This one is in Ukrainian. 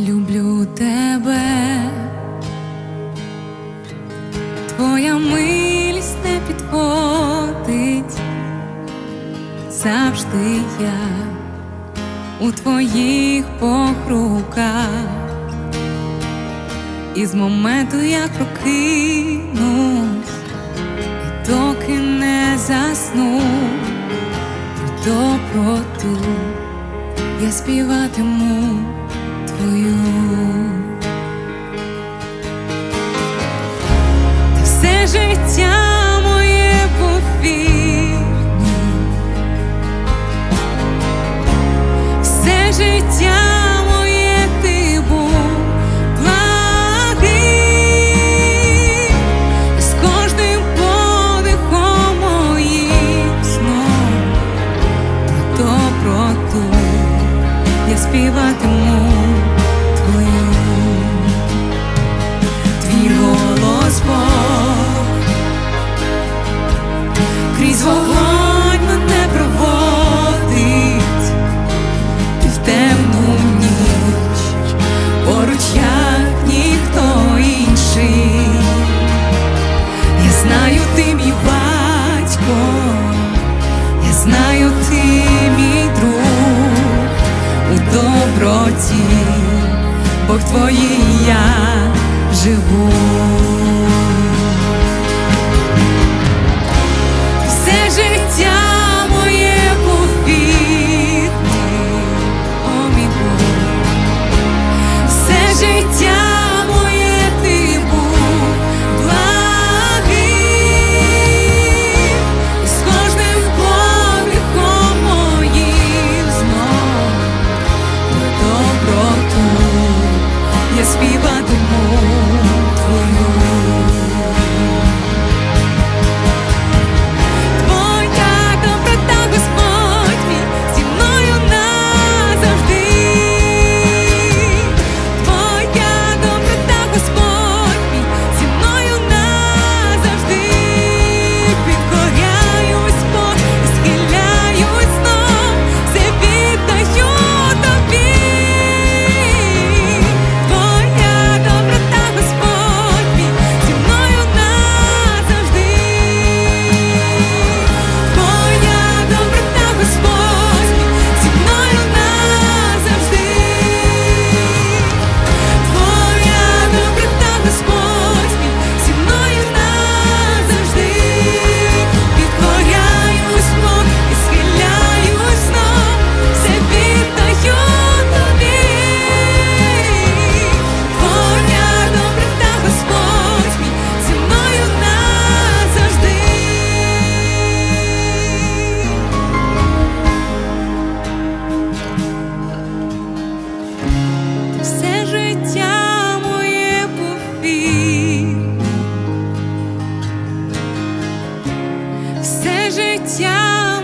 люблю тебе, твоя милість не підходить, завжди я у твоїх похруках, і з моменту як прокинусь, і доки не засну про доброту я співатиму твою. Ти все життя моє повірний, все життя моє знаю, ти мій друг у доброті, Бог твоїй я живу. життя.